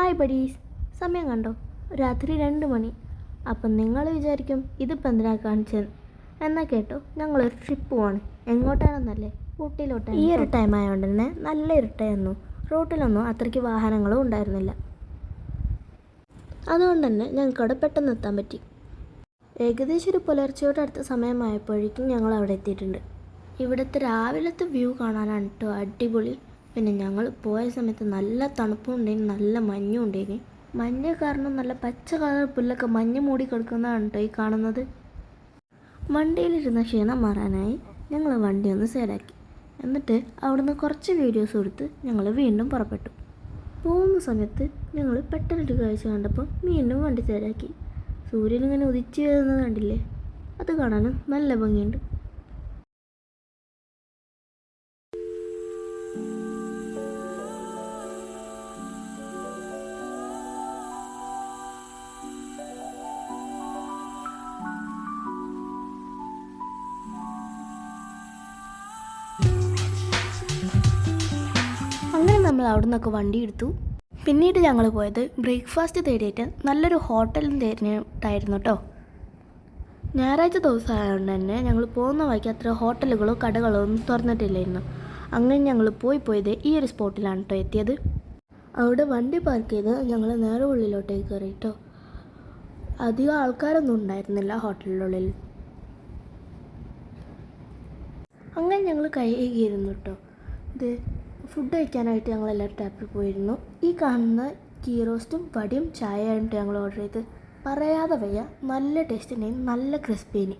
Hi buddies. സമയം കണ്ടോ? രാത്രി രണ്ട് മണി. അപ്പം നിങ്ങൾ വിചാരിക്കും ഇതിപ്പോൾ എന്തിനാ കാണിച്ചത്? എന്നാൽ കേട്ടോ ഞങ്ങളൊരു ട്രിപ്പ് പോവാണ്. എങ്ങോട്ടാണെന്നല്ലേ? ഊട്ടിയിലോട്ടാണ്. ഈ ഒരു ടൈം ആയതുകൊണ്ട് തന്നെ നല്ല ഇരുട്ടായിരുന്നു. റോട്ടിലൊന്നും അത്രയ്ക്ക് വാഹനങ്ങളും ഉണ്ടായിരുന്നില്ല. അതുകൊണ്ട് തന്നെ ഞങ്ങൾക്ക് അവിടെ പെട്ടെന്ന് എത്താൻ പറ്റി. ഏകദേശം ഒരു പുലർച്ചയോട് അടുത്ത സമയമായപ്പോഴേക്കും ഞങ്ങൾ അവിടെ എത്തിയിട്ടുണ്ട്. ഇവിടുത്തെ രാവിലത്തെ വ്യൂ കാണാനാണ് കേട്ടോ അടിപൊളി പിന്നെ ഞങ്ങൾ പോയ സമയത്ത് നല്ല തണുപ്പും ഉണ്ടായിരുന്നു നല്ല മഞ്ഞും ഉണ്ടായിരുന്നു. മഞ്ഞ് കാരണം നല്ല പച്ച കളർ പുല്ലൊക്കെ മഞ്ഞ് മൂടി കിടക്കുന്നതാണ് കേട്ടോ ഈ കാണുന്നത്. വണ്ടിയിലിരുന്ന ക്ഷീണം മാറാനായി ഞങ്ങൾ വണ്ടി ഒന്ന് സേലാക്കി എന്നിട്ട് അവിടുന്ന് കുറച്ച് വീഡിയോസ് എടുത്ത് ഞങ്ങൾ വീണ്ടും പുറപ്പെട്ടു. പോകുന്ന സമയത്ത് ഞങ്ങൾ പെട്ടെന്നൊരു കാഴ്ച കണ്ടപ്പോൾ വീണ്ടും വണ്ടി സേലാക്കി സൂര്യൻ ഇങ്ങനെ ഉദിച്ചു വരുന്നത് കണ്ടില്ലേ? അത് കാണാനും നല്ല ഭംഗിയുണ്ട്. നമ്മൾ അവിടെ നിന്നൊക്കെ വണ്ടി എടുത്തു. പിന്നീട് ഞങ്ങൾ പോയത് ബ്രേക്ക്ഫാസ്റ്റ് തേടിയിട്ട് നല്ലൊരു ഹോട്ടലും തേടിയിട്ടായിരുന്നു കേട്ടോ ഞായറാഴ്ച ദിവസം തന്നെ ഞങ്ങൾ പോകുന്ന വഴിക്ക് അത്ര ഹോട്ടലുകളോ കടകളോ ഒന്നും തുറന്നിട്ടില്ലായിരുന്നു. അങ്ങനെ ഞങ്ങൾ പോയി പോയത് ഈ ഒരു സ്പോട്ടിലാണ് കേട്ടോ എത്തിയത്. അവിടെ വണ്ടി പാർക്ക് ചെയ്ത് ഞങ്ങൾ നേരെ ഉള്ളിലോട്ടേക്ക് കയറി കേട്ടോ അധികം ആൾക്കാരൊന്നും ഉണ്ടായിരുന്നില്ല ഹോട്ടലിനുള്ളിൽ. അങ്ങനെ ഞങ്ങൾ കൈകിയിരുന്നു കേട്ടോ ഇത് ഫുഡ് കഴിക്കാനായിട്ട് ഞങ്ങൾ എല്ലാവരും ടാപ്പിൽ പോയിരുന്നു. ഈ കാണുന്ന ഗീ റോസ്റ്റും വടിയും ചായയായിട്ട് ഞങ്ങൾ ഓർഡർ ചെയ്ത് പറയാതെ വയ്യ നല്ല ടേസ്റ്റിനെയും നല്ല ക്രിസ്പിന്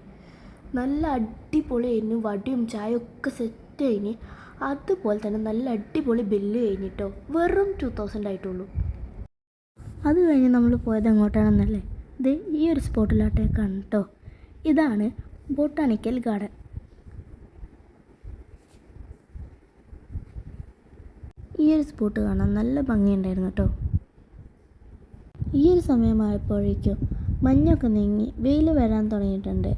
നല്ല അടിപൊളി കഴിഞ്ഞു വടിയും ചായ ഒക്കെ സെറ്റ് കഴിഞ്ഞ് അതുപോലെ തന്നെ നല്ല അടിപൊളി ബില്ല് കഴിഞ്ഞിട്ടോ വെറും ടു തൗസൻഡ് ആയിട്ടുള്ളൂ. അത് കഴിഞ്ഞ് നമ്മൾ പോയത് എങ്ങോട്ടാണെന്നല്ലേ? ഇത് ഈ ഒരു സ്പോട്ടിലോട്ടേക്കാണ് കേട്ടോ ഇതാണ് ബൊട്ടാണിക്കൽ ഗാർഡൻ ഈ ഒരു സ്പോട്ട് കാണാൻ നല്ല ഭംഗിയുണ്ടായിരുന്നു കേട്ടോ. ഈ ഒരു സമയമായപ്പോഴേക്കും മഞ്ഞൊക്കെ നീങ്ങി വെയിൽ വരാൻ തുടങ്ങിയിട്ടുണ്ട്.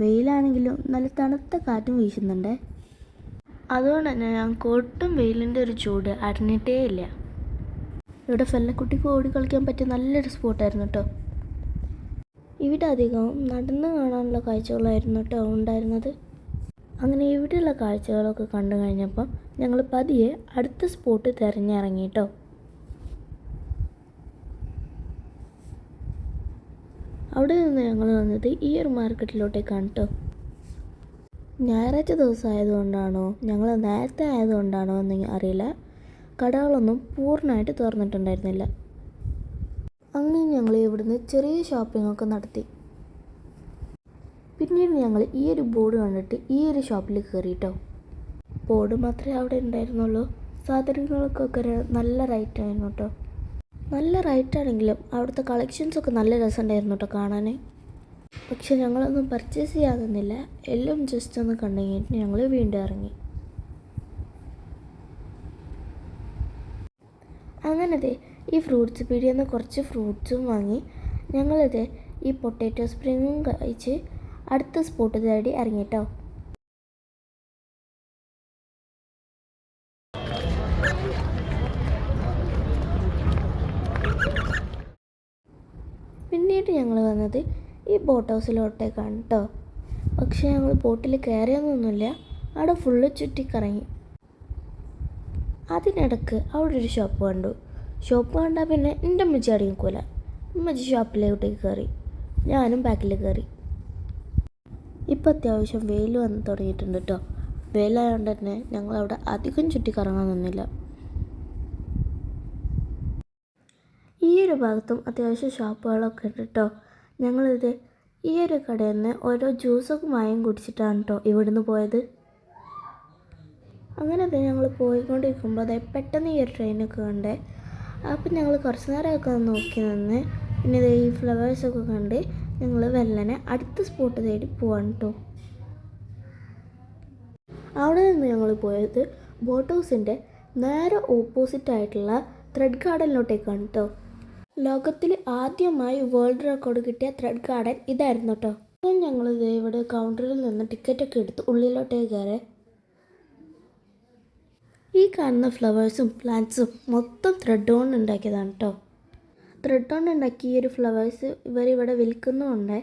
വെയിലാണെങ്കിലും നല്ല തണുത്ത കാറ്റും വീശുന്നുണ്ട്. അതുകൊണ്ട് തന്നെ ഞങ്ങൾക്ക് ഒട്ടും വെയിലിന്റെ ഒരു ചൂട് അറിഞ്ഞിട്ടേ ഇല്ല. ഇവിടെ ഫെല്ലക്കുട്ടിക്ക് ഓടി കളിക്കാൻ പറ്റിയ നല്ലൊരു സ്പോട്ടായിരുന്നു കേട്ടോ. ഇവിടെ അധികവും നടന്ന് കാണാനുള്ള കാഴ്ചകളായിരുന്നു കേട്ടോ ഉണ്ടായിരുന്നത്. അങ്ങനെ ഇവിടെയുള്ള കാഴ്ചകളൊക്കെ കണ്ടു കഴിഞ്ഞപ്പം ഞങ്ങൾ പതിയെ അടുത്ത സ്പോട്ട് തിരഞ്ഞിറങ്ങി കേട്ടോ അവിടെ നിന്ന് ഞങ്ങൾ വന്നത് ഈ ഒരു മാർക്കറ്റിലോട്ടേക്കാണ് കേട്ടോ ഞായറാഴ്ച ദിവസം ആയതുകൊണ്ടാണോ ഞങ്ങൾ നേരത്തെ ആയതുകൊണ്ടാണോ എന്ന് അറിയില്ല. കടകളൊന്നും പൂർണമായിട്ട് തുറന്നിട്ടുണ്ടായിരുന്നില്ല. അങ്ങനെ ഞങ്ങൾ ഇവിടുന്ന് ചെറിയ ഷോപ്പിംഗ് ഒക്കെ നടത്തി. പിന്നീട് ഞങ്ങൾ ഈ ഒരു ബോർഡ് കണ്ടിട്ട് ഈ ഒരു ഷോപ്പിൽ കയറിയിട്ടോ ബോർഡ് മാത്രമേ അവിടെ ഉണ്ടായിരുന്നുള്ളൂ. സാധനങ്ങൾക്കൊക്കെ നല്ല റേറ്റ് ആയിരുന്നു കേട്ടോ നല്ല റേറ്റ് ആണെങ്കിലും അവിടുത്തെ കളക്ഷൻസ് ഒക്കെ നല്ല രസമുണ്ടായിരുന്നു കേട്ടോ കാണാൻ പക്ഷെ ഞങ്ങളൊന്നും പർച്ചേസ് ചെയ്യാതെന്നില്ല. എല്ലാം ജസ്റ്റ് ഒന്ന് കണ്ടു കഴിഞ്ഞിട്ട് ഞങ്ങൾ വീണ്ടും ഇറങ്ങി. അങ്ങനത്തെ ഈ ഫ്രൂട്ട്സ് പീടിയെന്ന് കുറച്ച് ഫ്രൂട്ട്സും വാങ്ങി. ഞങ്ങളിത് ഈ പൊട്ടാറ്റോ സ്പ്രിങ്ങും കഴിച്ച് അടുത്ത സ്പോട്ട് തേടി ഇറങ്ങിട്ടോ. പിന്നീട് ഞങ്ങൾ വന്നത് ഈ ബോട്ട് ഹൗസിലോട്ടേക്കാണ് കേട്ടോ പക്ഷേ ഞങ്ങൾ ബോട്ടിൽ കയറിയൊന്നുമില്ല. അവിടെ ഫുള്ള് ചുറ്റിക്കറങ്ങി. അതിനിടക്ക് അവിടെ ഒരു ഷോപ്പ് കണ്ടു. ഷോപ്പ് കണ്ടാൽ പിന്നെ എന്റെ അമ്മച്ചി അടി അമ്മച്ചി ഷോപ്പിലോട്ടേക്ക് കയറി. ഞാനും ബാക്കിൽ കയറി. ഇപ്പം അത്യാവശ്യം വെയിൽ വന്ന് തുടങ്ങിയിട്ടുണ്ട് കേട്ടോ. വെയിലായതുകൊണ്ട് തന്നെ ഞങ്ങൾ അവിടെ അധികം ചുറ്റിക്കറങ്ങാൻ നിന്നില്ല. ഈ ഒരു ഭാഗത്തും അത്യാവശ്യം ഷോപ്പുകളൊക്കെ ഉണ്ട് കേട്ടോ. ഞങ്ങളിത് ഈ ഒരു കടയിൽ നിന്ന് ഓരോ ജ്യൂസൊക്കെ മായം കുടിച്ചിട്ടാണ് കേട്ടോ ഇവിടുന്ന് പോയത്. അങ്ങനെ അത് ഞങ്ങൾ പോയിക്കൊണ്ടിരിക്കുമ്പോൾ അതായത് പെട്ടെന്ന് ഈ ഒരു ട്രെയിനൊക്കെ കണ്ടേ അപ്പം ഞങ്ങൾ കുറച്ച് നേരമൊക്കെ നോക്കി നിന്ന് പിന്നെ ഈ ഫ്ലവേഴ്സൊക്കെ കണ്ട് ഞങ്ങൾ വെള്ളനെ അടുത്ത സ്പോട്ട് തേടി പോവാണ് കേട്ടോ അവിടെ നിന്ന് ഞങ്ങൾ പോയത് ബോട്ട് ഹൗസിന്റെ നേരെ ഓപ്പോസിറ്റ് ആയിട്ടുള്ള ത്രെഡ് ഗാർഡനിലോട്ടേക്കാണ് കേട്ടോ ലോകത്തിൽ ആദ്യമായി വേൾഡ് റെക്കോർഡ് കിട്ടിയ ത്രെഡ് ഗാർഡൻ ഇതായിരുന്നു കേട്ടോ അപ്പം ഞങ്ങൾ ഇവിടെ കൗണ്ടറിൽ നിന്ന് ടിക്കറ്റൊക്കെ എടുത്ത് ഉള്ളിലോട്ടേക്ക് കയറി. ഈ കാണുന്ന ഫ്ലവേഴ്സും പ്ലാന്റ്സും മൊത്തം ത്രെഡ് കൊണ്ട് ഉണ്ടാക്കിയതാണ് കേട്ടോ ത്രെഡ് കൊണ്ട് ഉണ്ടാക്കിയ ഒരു ഫ്ലവേഴ്സ് ഇവരിവിടെ വിൽക്കുന്നുമുണ്ട്.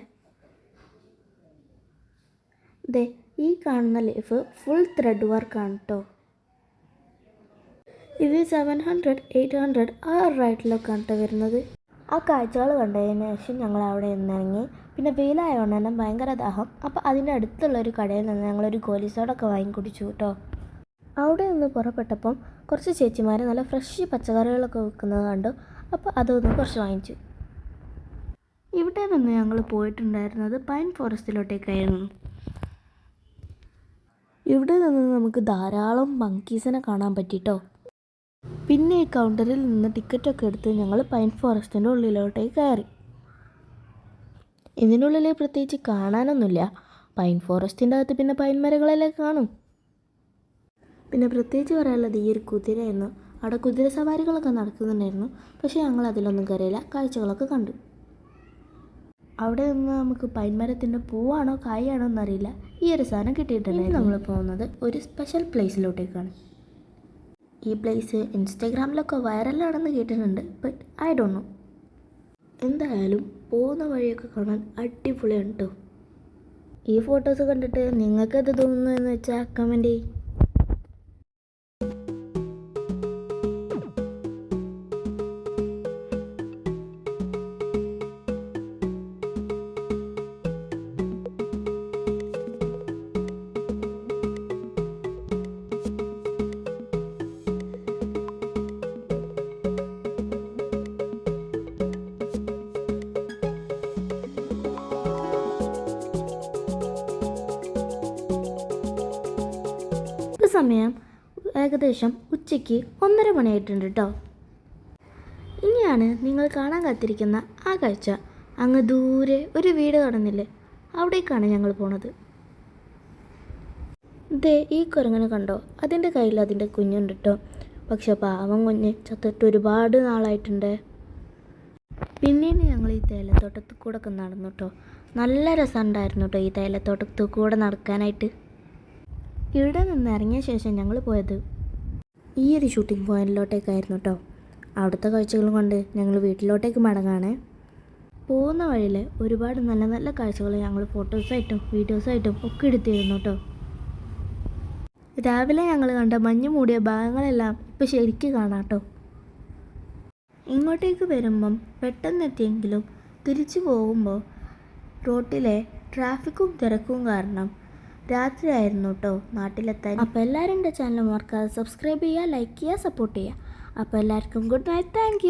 ദേ ഈ കാണുന്ന ലീഫ് ഫുൾ ത്രെഡ് വർക്കാണ് കേട്ടോ ഇത് സെവൻ ഹൺഡ്രഡ് എയ്റ്റ് ഹൺഡ്രഡ് ആ റേറ്റിലൊക്കെയാണ് കേട്ടോ വരുന്നത്. ആ കാഴ്ചകൾ കണ്ടതിന് ശേഷം ഞങ്ങൾ അവിടെ നിന്നിറങ്ങി. പിന്നെ വെയിലായതുകൊണ്ട് തന്നെ ഭയങ്കര ദാഹം. അപ്പോൾ അതിന്റെ അടുത്തുള്ള ഒരു കടയിൽ നിന്ന് ഞങ്ങളൊരു ഗോലിസോടൊക്കെ വാങ്ങി കുടിച്ചു കേട്ടോ അവിടെ നിന്ന് പുറപ്പെട്ടപ്പം കുറച്ച് ചേച്ചിമാർ നല്ല ഫ്രഷ് പച്ചക്കറികളൊക്കെ വിൽക്കുന്നത് കണ്ടു. അപ്പോൾ അതൊന്ന് കുറച്ച് വാങ്ങിച്ചു. ഇവിടെ നിന്ന് ഞങ്ങൾ പോയിട്ടുണ്ടായിരുന്നത് പൈൻ ഫോറസ്റ്റിലോട്ടേക്കായിരുന്നു. ഇവിടെ നിന്ന് നമുക്ക് ധാരാളം മങ്കീസിനെ കാണാൻ പറ്റിട്ടോ? പിന്നെ ഈ കൗണ്ടറിൽ നിന്ന് ടിക്കറ്റൊക്കെ എടുത്ത് ഞങ്ങൾ പൈൻ ഫോറസ്റ്റിന്റെ ഉള്ളിലോട്ടേക്ക് കയറി. ഇതിനുള്ളിൽ പ്രത്യേകിച്ച് കാണാനൊന്നുമില്ല. പൈൻ ഫോറസ്റ്റിന്റെ അകത്ത് പിന്നെ പൈൻ മരങ്ങളെല്ലാം കാണും. പിന്നെ പ്രത്യേകിച്ച് പറയാനുള്ളത് ഈ ഒരു കുതിരയായിരുന്നു അവിടെ കുതിര സവാരികളൊക്കെ നടക്കുന്നുണ്ടായിരുന്നു. പക്ഷേ ഞങ്ങൾ അതിലൊന്നും കയറിയില്ല. കാഴ്ചകളൊക്കെ കണ്ടു. അവിടെ നിന്ന് നമുക്ക് പൈൻമരത്തിന്റെ പൂവാണോ കായാണോ എന്നറിയില്ല. ഈ ഒരു സാധനം കിട്ടിയിട്ടുണ്ട് നമ്മൾ പോകുന്നത് ഒരു സ്പെഷ്യൽ പ്ലേസിലോട്ടേക്കാണ് ഈ പ്ലേസ് ഇൻസ്റ്റാഗ്രാമിലൊക്കെ വൈറലാണെന്ന് കേട്ടിട്ടുണ്ട്. ബട്ട് ഐ ഡോണ്ട് നോ എന്തായാലും പോകുന്ന വഴിയൊക്കെ കാണാൻ അടിപൊളിയാണ് കേട്ടോ ഈ ഫോട്ടോസ് കണ്ടിട്ട് നിങ്ങൾക്കത് തോന്നുന്നു എന്ന് വെച്ചാൽ കമന്റ് ചെയ്യും സമയം ഏകദേശം ഉച്ചയ്ക്ക് ഒന്നര മണിയായിട്ടുണ്ട് കേട്ടോ. ഇനിയാണ് നിങ്ങൾ കാണാൻ കാത്തിരിക്കുന്ന ആ കാഴ്ച. അങ്ങ് ദൂരെ ഒരു വീട് കാണുന്നില്ലേ? അവിടേക്കാണ് ഞങ്ങൾ പോണത്. ദേ ഈ കുരങ്ങനെ കണ്ടോ? അതിന്റെ കയ്യിൽ അതിന്റെ കുഞ്ഞുണ്ട് കേട്ടോ. പക്ഷെ പാവം കുഞ്ഞ് ചത്തിട്ട് ഒരുപാട് നാളായിട്ടുണ്ട്. പിന്നീട് ഞങ്ങൾ ഈ തേയിലത്തോട്ടത്തിൽ കൂടെ ഒക്കെ നടന്നു കേട്ടോ. നല്ല രസമുണ്ടായിരുന്നു കേട്ടോ ഈ തേയിലത്തോട്ടത്തിൽ കൂടെ നടക്കാനായിട്ട്. ഇവിടെ നിന്ന് ഇറങ്ങിയ ശേഷം ഞങ്ങൾ പോയത് ഈ ഒരു ഷൂട്ടിംഗ് പോയിന്റിലോട്ടേക്കായിരുന്നു കേട്ടോ അവിടുത്തെ കാഴ്ചകളും കൊണ്ട് ഞങ്ങൾ വീട്ടിലോട്ടേക്ക് മടങ്ങാണ്. പോകുന്ന വഴിയിൽ ഒരുപാട് നല്ല നല്ല കാഴ്ചകൾ ഞങ്ങൾ ഫോട്ടോസായിട്ടും വീഡിയോസായിട്ടും ഒക്കെ എടുത്തിരുന്നു കേട്ടോ രാവിലെ ഞങ്ങൾ കണ്ട മഞ്ഞ് മൂടിയ ഭാഗങ്ങളെല്ലാം ഇപ്പോൾ ശരിക്കും കാണാം കേട്ടോ ഇങ്ങോട്ടേക്ക് വരുമ്പം പെട്ടെന്നെത്തിയെങ്കിലും തിരിച്ചു പോകുമ്പോൾ റോട്ടിലെ ട്രാഫിക്കും തിരക്കും കാരണം രാത്രിയായിരുന്നു കേട്ടോ നാട്ടിലെത്താൻ. അപ്പോൾ എല്ലാവരും എന്റെ ചാനൽ മറക്കാതെ സബ്സ്ക്രൈബ് ചെയ്യുക ലൈക്ക് ചെയ്യുക സപ്പോർട്ട് ചെയ്യുക. അപ്പോൾ എല്ലാവർക്കും ഗുഡ് നൈറ്റ് താങ്ക്